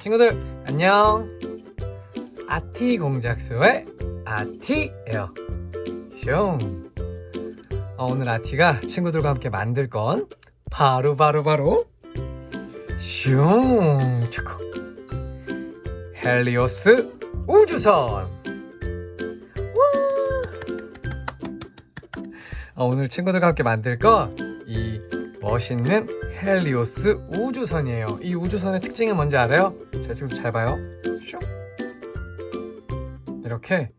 친구들 안녕. 아티 공작소의 아티예요 슝 어, 오늘 아티가 친구들과 함께 만들 건 바로 바로 바로 슝 헬리오스 우주선. 와! 어, 오늘 친구들과 함께 만들 건 이 멋있는 헬리오스 우주선이에요. 이 우주선의 특징이 뭔지 알아요? 자, 지금 잘 봐요. 슉. 이렇게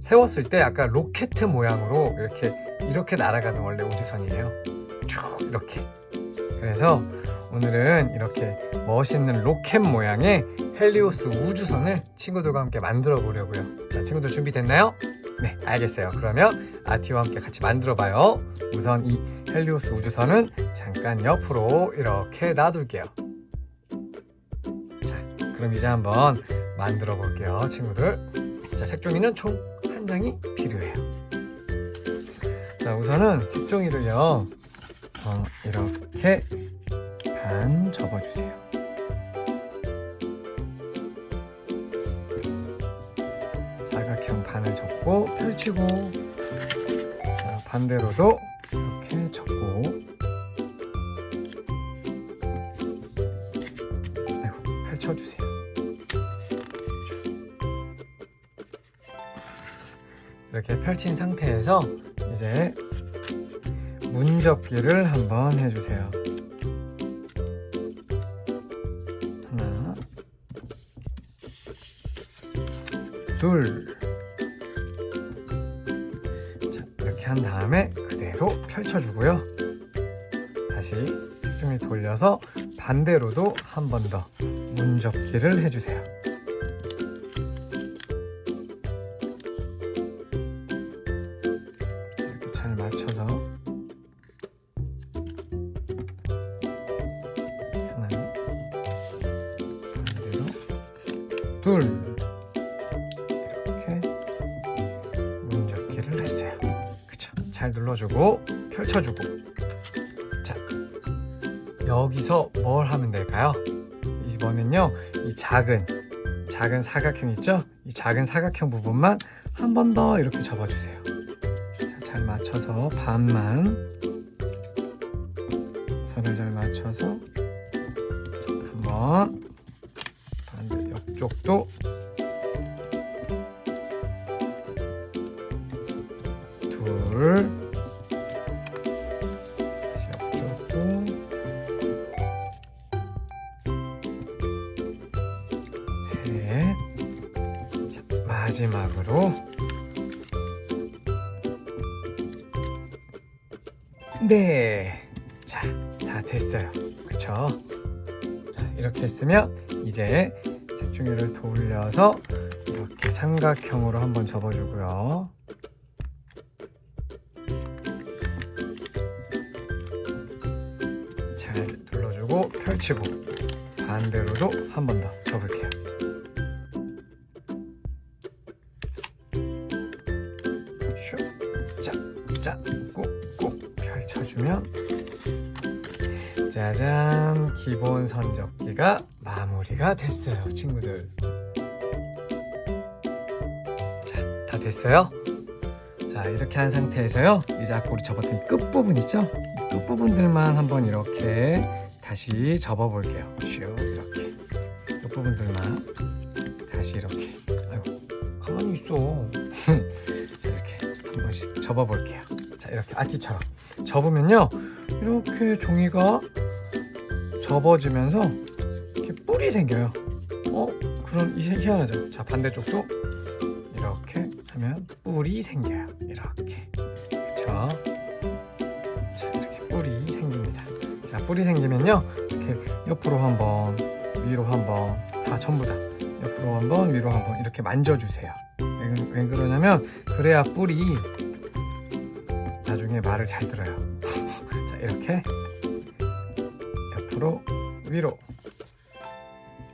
세웠을 때 약간 로켓 모양으로 이렇게 이렇게 날아가는 원래 우주선이에요. 쭉 이렇게. 그래서 오늘은 이렇게 멋있는 로켓 모양의 헬리오스 우주선을 친구들과 함께 만들어 보려고요. 자, 친구들 준비됐나요? 네, 알겠어요. 그러면 아티와 함께 같이 만들어 봐요. 우선 이 헬리오스 우주선은 잠깐 옆으로 이렇게 놔둘게요. 자, 그럼 이제 한번 만들어 볼게요, 친구들. 자, 색종이는 총 한 장이 필요해요. 자, 우선은 색종이를요, 어, 이렇게 반 접어주세요. 사각형 반을 접고 펼치고 자, 반대로도 이렇게 접고. 아이고 펼쳐주세요. 이렇게 펼친 상태에서 이제 문접기를 한번 해주세요. 하나 둘. 자, 이렇게 한 다음에 그대로 펼쳐주고요. 다시 색종이 돌려서 반대로도 한 번 더 문접기를 해주세요. 이렇게 잘 맞춰서 하나 반대로 둘 눌러주고 펼쳐주고. 자, 여기서 뭘 하면 될까요? 이번엔요, 이 작은 작은 사각형 있죠? 이 작은 사각형 부분만 한 번 더 이렇게 접어주세요. 자, 잘 맞춰서 반만 선을 잘 맞춰서 자, 한번 반대 옆쪽도 마지막으로 네. 자, 다 됐어요. 그쵸? 자, 이렇게 했으면 이제 색종이를 돌려서 이렇게 삼각형으로 한번 접어주고요. 잘 눌러주고 펼치고 반대로도 한 번 더 접을게요. 기본 선접기가 마무리가 됐어요, 친구들. 자, 다 됐어요? 자 이렇게 한 상태에서요. 이제 아까 우리 접었던 이 끝부분 있죠? 이 끝부분들만 한번 이렇게 다시 접어 볼게요. 슉 이렇게. 끝부분들만 다시 이렇게. 아이고 가만히 있어. 자, 이렇게 한 번씩 접어 볼게요. 자 이렇게 아티처럼 접으면요. 이렇게 종이가 접어지면서 이렇게 뿔이 생겨요 어 그럼 이 희한하죠 자 반대쪽도 이렇게 하면 뿔이 생겨요. 이렇게. 그쵸? 자, 이렇게 뿔이 생깁니다. 자, 뿔이 생기면요. 이렇게 옆으로 한 번, 위로 한 번, 다 전부 다. 옆으로 한 번, 위로 한 번, 이렇게 만져주세요. 왜, 왜 그러냐면, 그래야 뿔이 나중에 말을 잘 들어요. 자, 이렇게. 옆으로, 위로.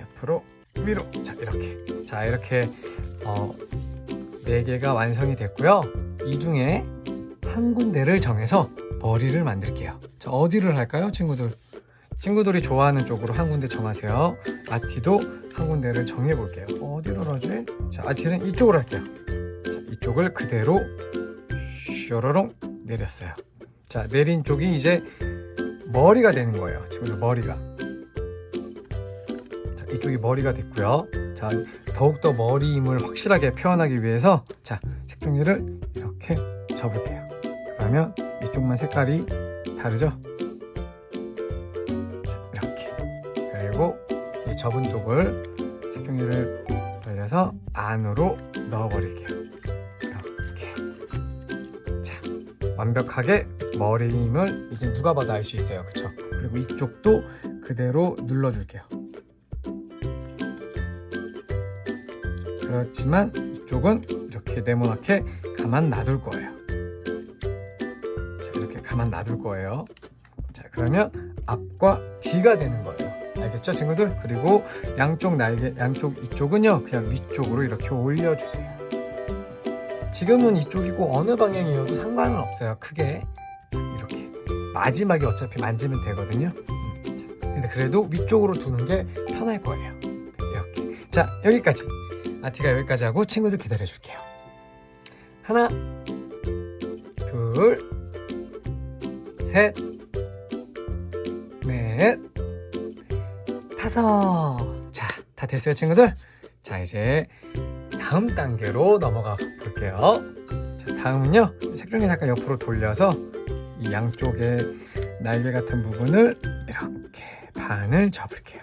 옆으로, 위로. 자, 이렇게. 자, 이렇게, 어, 4개가 완성이 됐고요. 이 중에 한 군데를 정해서 머리를 만들게요. 자, 어디를 할까요, 친구들? 친구들이 좋아하는 쪽으로 한 군데 정하세요. 아티도 한 군데를 정해 볼게요. 어디로 하지? 자, 아티는 이쪽으로 할게요. 자, 이쪽을 그대로 슈로롱 내렸어요. 자, 내린 쪽이 이제 머리가 되는 거예요. 친구들 머리가. 자, 이쪽이 머리가 됐고요. 자, 더욱더 머리 힘을 확실하게 표현하기 위해서 자, 색종이를 이렇게 접을게요. 그러면 이쪽만 색깔이 다르죠? 자, 이렇게. 그리고 이 접은 쪽을 색종이를 돌려서 안으로 넣어버릴게요. 완벽하게 머리 힘을 이제 누가 봐도 알 수 있어요. 그쵸? 그리고 이쪽도 그대로 눌러줄게요. 그렇지만 이쪽은 이렇게 네모나게 가만 놔둘 거예요. 자, 이렇게 가만 놔둘 거예요. 자, 그러면 앞과 뒤가 되는 거예요. 알겠죠, 친구들? 그리고 양쪽 날개, 양쪽 이쪽은요, 그냥 위쪽으로 이렇게 올려주세요. 지금은 이쪽이고 어느 방향이어도 상관은 없어요. 크게 이렇게 마지막에 어차피 만지면 되거든요. 음, 자, 근데 그래도 위쪽으로 두는 게 편할 거예요. 이렇게. 자, 여기까지. 아티가 여기까지 하고 친구들 기다려 줄게요. 하나, 둘, 셋, 넷, 다섯. 자, 다 됐어요, 친구들? 자, 이제 다음 단계로 넘어가 볼게요. 자, 다음은요. 색종이 잠깐 옆으로 돌려서 이 양쪽에 날개 같은 부분을 이렇게 반을 접을게요.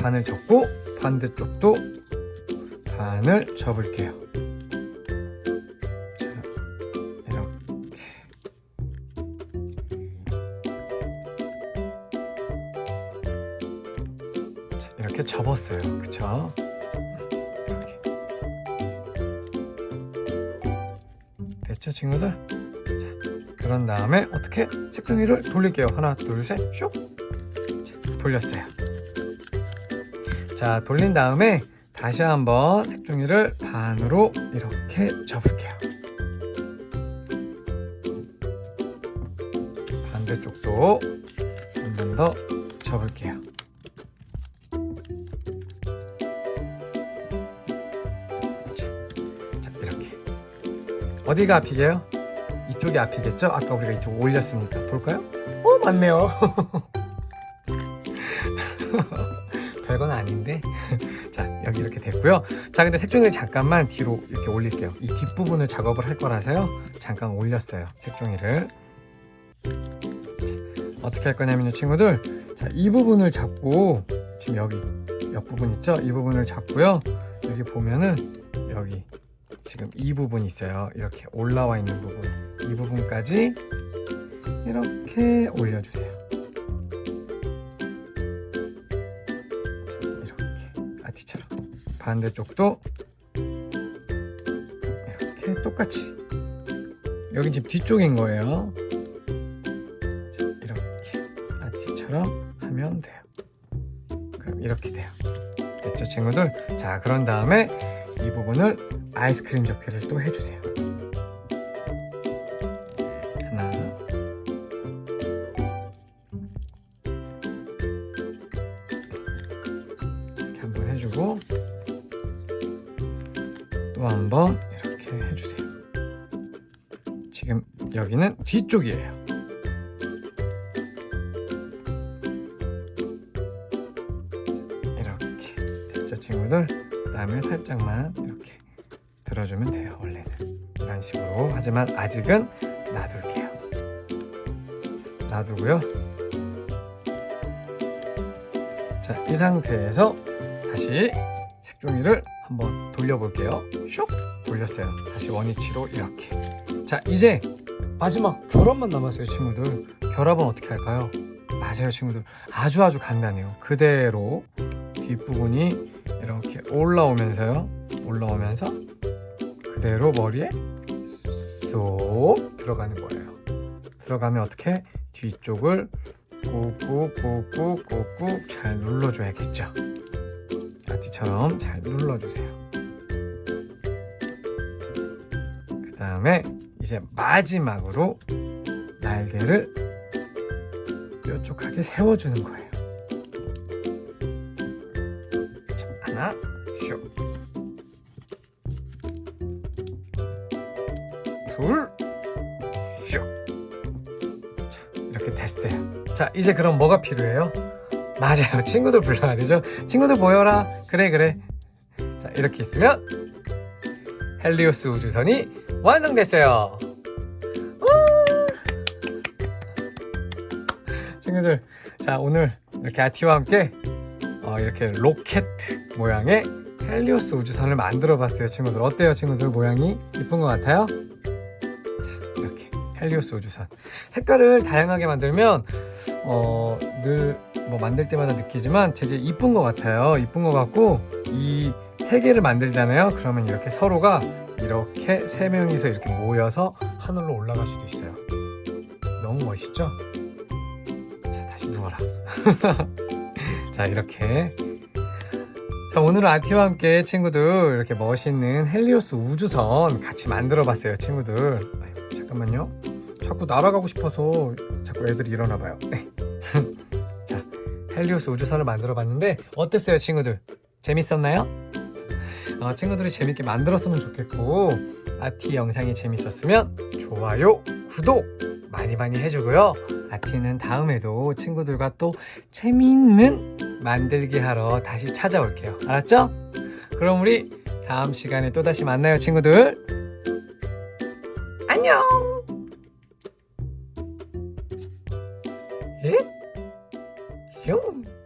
반을 접고 반대쪽도 반을 접을게요. 자, 이렇게. 자, 이렇게 접었어요. 그쵸? 친구들? 자, 그런 다음에 어떻게 색종이를 돌릴게요. 하나, 둘, 셋, 슉. 자, 돌렸어요. 자, 돌린 다음에 다시 한번 색종이를 반으로 이렇게 접을게요. 반대쪽도 한 번 더 접을게요. 어디가 앞이게요? 이쪽이 앞이겠죠? 아까 우리가 이쪽 올렸으니까. 볼까요? 어, 맞네요. 별건 아닌데. 자, 여기 이렇게 됐고요. 자, 근데 색종이를 잠깐만 뒤로 이렇게 올릴게요. 이 뒷부분을 작업을 할 거라서요. 잠깐 올렸어요. 색종이를. 자, 어떻게 할 거냐면요, 친구들. 자, 이 부분을 잡고 지금 여기 옆부분 있죠? 이 부분을 잡고요. 여기 보면은 여기 지금 이 부분 있어요. 이렇게 올라와 있는 부분. 이 부분까지 이렇게 올려주세요. 이렇게 아티처럼 반대쪽도 이렇게 똑같이 여기 지금 뒤쪽인 거예요. 자, 이렇게 아티처럼 하면 돼요. 그럼 이렇게 돼요. 됐죠, 친구들? 자, 그런 다음에 이 부분을 아이스크림 접기를 또 해주세요. 하나, 이렇게 한번 해주고 또 한 번 이렇게 해주세요. 지금 여기는 뒤쪽이에요. 이렇게 됐죠, 친구들? 그 다음에 살짝만 이렇게 들어주면 돼요. 원래는 이런 식으로 하지만 아직은 놔둘게요. 놔두고요. 자, 이 상태에서 다시 색종이를 한번 돌려볼게요. 슉 돌렸어요. 다시 원위치로 이렇게. 자, 이제 마지막 결합만 남았어요, 친구들. 결합은 어떻게 할까요? 맞아요, 친구들. 아주 아주 간단해요. 그대로 뒷부분이 이렇게 올라오면서요. 올라오면서 그대로 머리에 쏙 들어가는 거예요. 들어가면 어떻게 뒤쪽을 꾹꾹꾹꾹꾹꾹 잘 눌러줘야겠죠. 아티처럼 잘 눌러주세요. 그 다음에 이제 마지막으로 날개를 뾰족하게 세워주는 거예요. 됐어요. 자, 이제 그럼 뭐가 필요해요? 맞아요. 친구들 불러야 되죠. 친구들 모여라. 그래, 그래. 자, 이렇게 있으면 헬리오스 우주선이 완성됐어요. 우! 친구들, 자 오늘 이렇게 아티와 함께 어, 이렇게 로켓 모양의 헬리오스 우주선을 만들어 봤어요, 친구들. 어때요, 친구들? 모양이 이쁜 것 같아요? 헬리오스 우주선. 색깔을 다양하게 만들면 어, 늘 뭐 만들 때마다 느끼지만 되게 이쁜 것 같아요. 이쁜 것 같고 이 세 개를 만들잖아요. 그러면 이렇게 서로가 이렇게 세 명이서 이렇게 모여서 하늘로 올라갈 수도 있어요. 너무 멋있죠? 자, 다시 누워라. 자, 이렇게. 자, 오늘은 아티와 함께 친구들 이렇게 멋있는 헬리오스 우주선 같이 만들어 봤어요, 친구들. 잠깐만요. 자꾸 날아가고 싶어서 자꾸 애들이 일어나 봐요. 네. 자, 헬리오스 우주선을 만들어 봤는데 어땠어요, 친구들? 재밌었나요? 어, 친구들이 재밌게 만들었으면 좋겠고 아티 영상이 재밌었으면 좋아요, 구독 많이 많이 해주고요. 아티는 다음에도 친구들과 또 재미있는 만들기 하러 다시 찾아올게요. 알았죠? 그럼 우리 다음 시간에 또 다시 만나요, 친구들. 예? 슝.